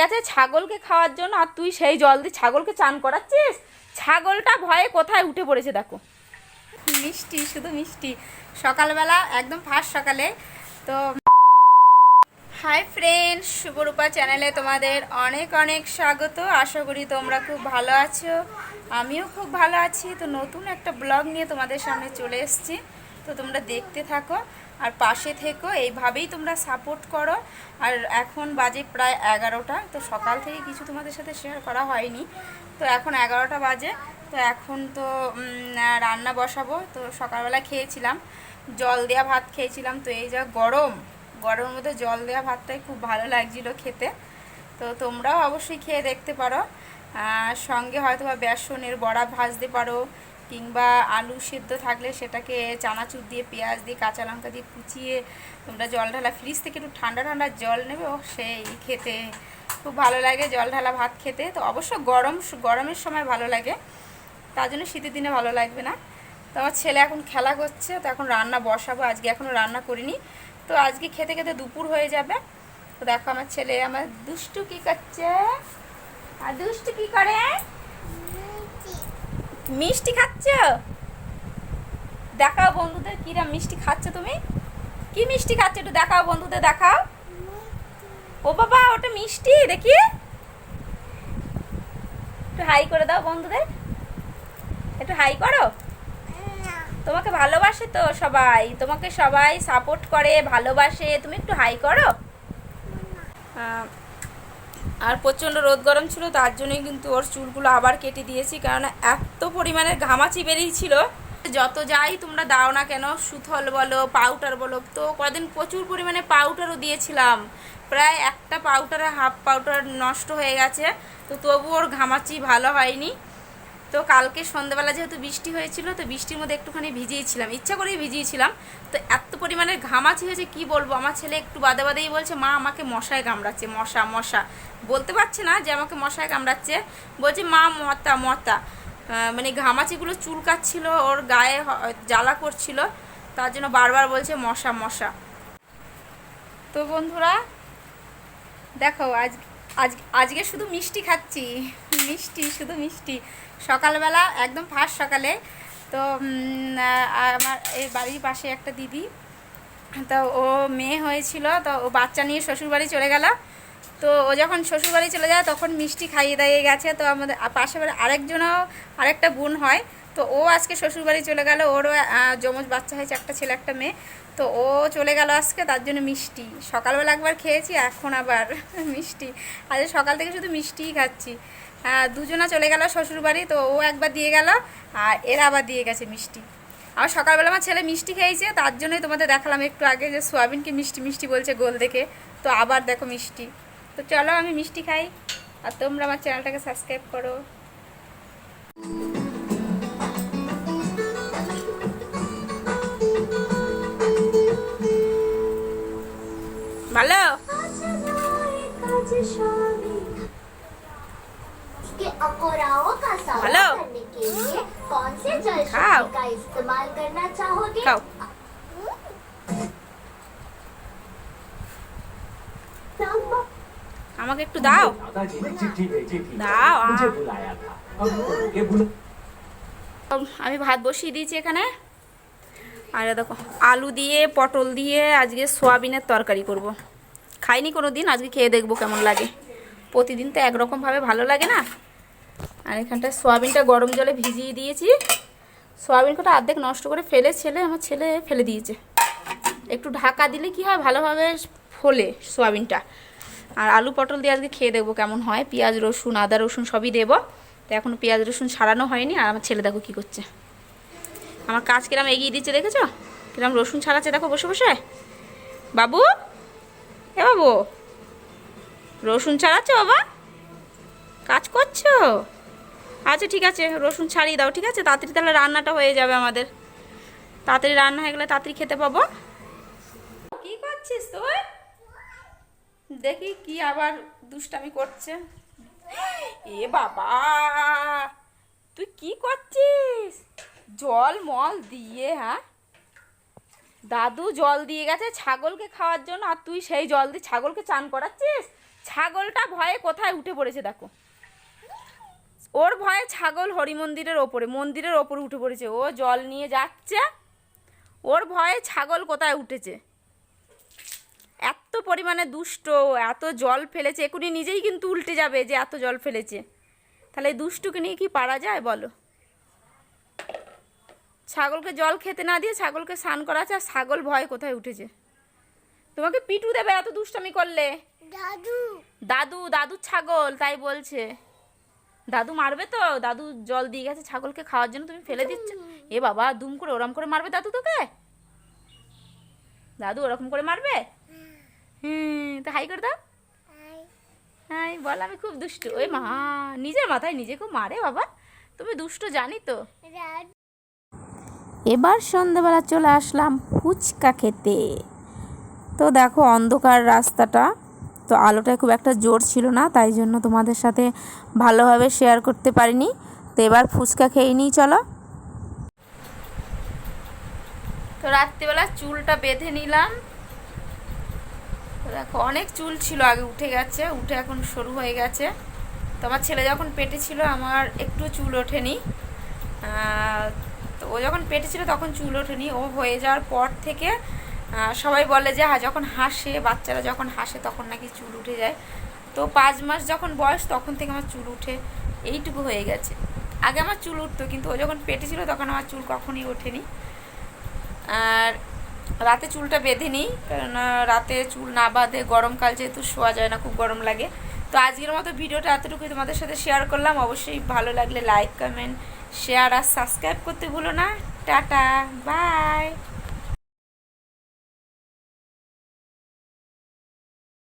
গেছে ছাগলকে খাওয়ার জন্য আর তুই সেই জল দিয়ে ছাগলকে চান করাচ্ছিস? ছাগলটা ভয়ে কোথায় উঠে পড়েছে দেখো। মিষ্টি, শুধু মিষ্টি। সকালবেলা, একদম ফার্স্ট সকালে। তো হাই ফ্রেন্ডস শুভরূপা চ্যানেলে তোমাদের অনেক অনেক স্বাগত। আশা করি তোমরা খুব ভালো আছো। আমিও খুব ভালো আছি। তো নতুন একটা ব্লগ নিয়ে তোমাদের সামনে চলে এসেছি। তো তোমরা দেখতে থাকো আর পাশে থেকো, এইভাবেই তোমরা সাপোর্ট করো। আর এখন বাজে প্রায় এগারোটা, তো সকাল থেকে কিছু তোমাদের সাথে শেয়ার করা হয়নি। তো এখন এগারোটা বাজে, তো এখন তো রান্না বসাবো। তো সকালবেলা খেয়েছিলাম, জল দেওয়া ভাত খেয়েছিলাম। তো এই যা গরম, গরমের মধ্যে জল দেওয়া ভাতটাই খুব ভালো লাগছিল খেতে। তো তোমরাও অবশ্যই খেয়ে দেখতে পারো। সঙ্গে হয়তো বা বেসনের বড়া ভাজতে পারো কিংবা আলু সেদ্ধ থাকলে সেটাকে চানাচুর দিয়ে, পেঁয়াজ দিয়ে, কাঁচা লঙ্কা দিয়ে কুচিয়ে তোমরা জল ঢালা। ফ্রিজ থেকে একটু ঠান্ডা ঠান্ডা জল নেবে ও সেই খেতে খুব ভালো লাগে জল ঢালা ভাত খেতে। তো অবশ্য গরম, গরমের সময় ভালো লাগে, তার জন্য শীতের দিনে ভালো লাগবে না। তো আমার ছেলে এখন খেলা করছে, তো এখন রান্না বসাবো। আজকে এখনও রান্না করিনি। তো আজকে খেতে খেতে দুপুর হয়ে যাবে। তো দেখো আমার ছেলে আমার দুষ্টু কি করছে? আর দুষ্টু কি করে? মিষ্টি খাচ্ছ? দেখাও বন্ধুদের কিরা মিষ্টি খাচ্ছ তুমি? কি মিষ্টি খাচ্ছ একটু দেখাও বন্ধুদের দেখাও। ও বাবা ওটা মিষ্টি দেখি। একটু হাই করে দাও বন্ধুদের। একটু হাই করো। তোমাকে ভালোবাসে তো সবাই তোমাকে সবাই সাপোর্ট করে ভালোবাসে। তুমি একটু হাই করো। আর প্রচণ্ড রোদ গরম ছিল, তার জন্যই কিন্তু ওর চুলগুলো আবার কেটে দিয়েছি, কারণ এত পরিমাণে ঘামাচি বেরিয়েছিল যত যাই তোমরা দাও না কেন, সুথল বলো পাউডার বলো, তো কদিন প্রচুর পরিমাণে পাউডারও দিয়েছিলাম। প্রায় একটা পাউডার হাফ পাউডার নষ্ট হয়ে গেছে, তো তবু ওর ঘামাচি ভালো হয়নি। তো কালকে সন্ধ্যাবেলা যেহেতু বৃষ্টি হয়েছিল, তো বৃষ্টির মধ্যে একটুখানি ভিজিয়েছিলাম ইচ্ছা করেই ভিজিয়েছিলাম তো এত পরিমাণে ঘামাচি হয়েছে, কি বলব? আমার ছেলে একটু বাদে বাদেই বলছে, মা, আমাকে মশায় কামড়াচ্ছে, মশা মশা। বলতে পারছে না যে আমাকে মশায় কামড়াচ্ছে। বলছে, মা, মতা মতা। মানে ঘামাচিগুলো চুলকাচ্ছিল, ওর গায়ে জ্বালা করছিল। তার জন্য বারবার বলছে, মশা মশা। তো বন্ধুরা, দেখো আজ আজ, আজকে শুধু মিষ্টি খাচ্ছি। মিষ্টি, শুধু মিষ্টি। সকালবেলা, একদম ফার্স্ট সকালে, তো আমার এই বাড়ির পাশে একটা দিদি, তো ও মেয়ে হয়েছিল, তো ও বাচ্চা নিয়ে শ্বশুরবাড়ি চলে গেল। তো ও যখন শ্বশুরবাড়ি চলে যায়, তখন মিষ্টি খাইয়ে দাইয়ে গেছে। তো আমাদের পাশে আরেকজনও, আরেকটা বোন হয়। তো ও আজকে শ্বশুরবাড়ি চলে গেল, ওরও যমজ বাচ্চা হয়েছে, একটা ছেলে, একটা মেয়ে। তো ও চলে গেল আজকে, তার জন্য মিষ্টি। সকালবেলা একবার খেয়েছি, এখন আবার মিষ্টি। আজ সকাল থেকে শুধু মিষ্টিই খাচ্ছি। দুজনা চলে গেল শ্বশুরবাড়ি, তো ও একবার দিয়ে গেল, আর এরা আবার দিয়ে গেছে মিষ্টি। আমার সকালবেলা আমার ছেলে মিষ্টি খেয়েছে, তার জন্যই তোমাদের দেখালাম একটু আগে যে সোয়াবিনকে মিষ্টি মিষ্টি বলছে গোল দেখে। তো আবার দেখো মিষ্টি। তো চলো আমি মিষ্টি খাই, আর তোমরা আমার চ্যানেলটাকে সাবস্ক্রাইব করো। अकोराओं का सामना हेलो। करने के लिए कौन से जल खाओ। शक्ति का इस्तेमाल करना चाहोगे খাও नंबर আমাকে একটু দাও दादाजी ने चिट्ठी भेजी थी दाओ, मुझे हाँ। बुलाया था अब ये बुला আমি ভাত বসিয়ে দিয়েছি এখানে আর এ দেখো আলু দিয়ে পটল দিয়ে আজকে সোয়াবিনের তরকারি করব। খাইনি কোনো দিন আজকে খেয়ে দেখব কেমন লাগে। প্রতিদিন তো একরকমভাবে ভালো লাগে না। আর এখানটায় সোয়াবিনটা গরম জলে ভিজিয়ে দিয়েছি। সোয়াবিন কটা অর্ধেক নষ্ট করে ফেলে ছেলে, আমার ছেলে ফেলে দিয়েছে। একটু ঢাকা দিলে কি হয়, ভালোভাবে ফোলে সোয়াবিনটা। আর আলু পটল দিয়ে আজকে খেয়ে দেখব কেমন হয়। পেঁয়াজ, রসুন, আদা, রসুন সবই দেবো। তো এখনও পেঁয়াজ, রসুন ছাড়ানো হয়নি। আর আমার ছেলে দেখো কী করছে। আমার কাজ কিরম এগিয়ে দিচ্ছে দেখেছ? কিরম রসুন ছাড়াচ্ছে দেখো বসে বসে। বাবু? এ বাবু, রসুন ছাড়াচ্ছ বাবা? কাজ করছ? আচ্ছা ঠিক আছে, রসুন ছাড়িয়ে দাও, ঠিক আছে? তাড়াতাড়ি তাহলে রান্নাটা হয়ে যাবে আমাদের। তাড়াতাড়ি রান্না হয়ে গেলে তাড়াতাড়ি খেতে পাবো। কি করছিস তুই? দেখি কি আবার দুষ্টামি করছে। এ বাবা, তুই কি করছিস? জল মল দিয়ে হ্যাঁ? দাদু জল দিয়ে গেছে, ছাগলকে খাওয়ার জন্য, আর তুই সেই জল দিয়ে ছাগলকে চান করাচ্ছিস? ছাগলটা ভয়ে কোথায় উঠে পড়েছে দেখো। ওর ভয়ে ছাগল হরি মন্দিরের ওপরে মন্দিরের ওপরে উঠে পড়েছে। ও জল নিয়ে যাচ্ছে, ওর ভয়ে ছাগল কোথায় উঠেছে? এত পরিমাণে দুষ্ট, এত জল ফেলেছে এখনই নিজেই কিন্তু উল্টে যাবে যে এত জল ফেলেছে। তাহলে দুষ্টুকে নিয়ে কি পারা যায় বলো? ছাগলকে জল খেতে না দিয়ে ছাগলকে স্নান করাচ্ছে আর ছাগল ভয় কোথায় উঠেছে? তোমাকে পিটু দেবে এত দুষ্টামি করলে। দাদু। দাদু দাদু ছাগল তাই বলছে। দাদু মারবে তো? দাদু জল দিয়ে গেছে ছাগলকে খাওয়ার জন্য তুমি ফেলে দিচ্ছ। এ বাবা দুম করে ওরম করে মারবে দাদু তোকে? দাদু ওরকম করে মারবে? হুম তো হাই করে দাও। হাই। বল আমি খুব দুষ্টু। ওই মা নিজের মাথায় নিজে খুব মারে বাবা। তুমি দুষ্ট জানি তো। এবার সন্ধ্যেবেলা চলে আসলাম ফুচকা খেতে। তো দেখো অন্ধকার রাস্তাটা, তো আলোটা খুব একটা জোর ছিল না, তাই জন্য তোমাদের সাথে ভালোভাবে শেয়ার করতে পারিনি। তো এবার ফুচকা খেয়ে নিই, চলো। তো রাত্রিবেলা চুলটা বেঁধে নিলাম। দেখো অনেক চুল ছিল, আগে উঠে গেছে, উঠে এখন সরু হয়ে গেছে। তো আমার ছেলে যখন পেটে ছিল, আমার একটু চুল ওঠেনি। তো ও যখন পেটে ছিল তখন চুল ওঠেনি। ও হয়ে যাওয়ার পর থেকে সবাই বলে যে হ্যাঁ যখন হাসে, বাচ্চারা যখন হাসে তখন নাকি চুল উঠে যায়। তো পাঁচ মাস যখন বয়স, তখন থেকে আমার চুল উঠে, এইটুকু হয়ে গেছে। আগে আমার চুল উঠতো, কিন্তু ও যখন পেটে ছিল তখন আমার চুল কখনই ওঠেনি। আর রাতে চুলটা বেঁধে নিই কারণ রাতে চুল না বাঁধে, গরমকাল যেহেতু শোয়া যায় না, খুব গরম লাগে। তো আজকের মতো ভিডিওটা এতটুকুই তোমাদের সাথে শেয়ার করলাম। অবশ্যই ভালো লাগলে লাইক কমেন্ট শেয়ার আর সাবস্ক্রাইব করতে ভুলো না। Tata bye.